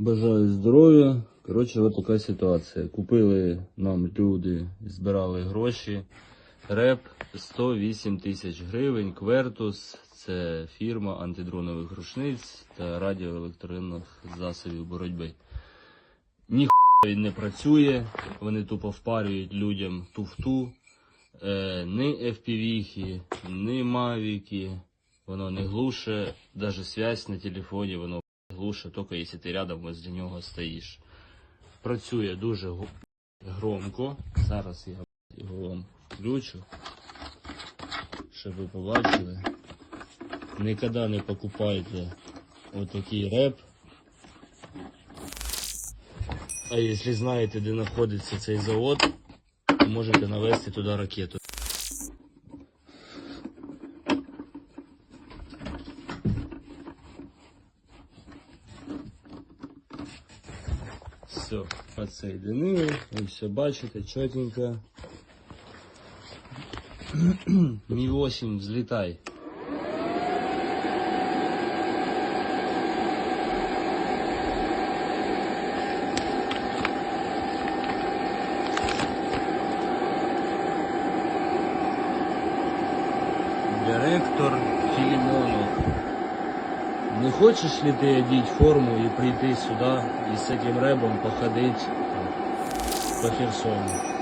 Бажаю здоров'я. Коротше, ось така ситуація. Купили нам люди, збирали гроші. Реп 108 тисяч гривень. Квертус це фірма антидронових рушниць та радіоелектронних засобів боротьби. Ніхуя він не працює, вони тупо впарюють людям туфту. Е, ні FPV, ні мавіки, воно не глуше, навіть связь на телефоні, воно глуше, тільки якщо ти рядом возле нього стоїш. Працює дуже громко. Зараз я його вам включу, щоб ви побачили. Ніколи не покупайте отакий реп. А якщо знаєте, де знаходиться цей завод, можете навести туди ракету. все по цій динині, ви все бачите чотенько. Мі 8 взлітай. Директор Філімонов. Не хочешь ли ты одеть форму и прийти сюда и с этим рэбом походить по Херсону?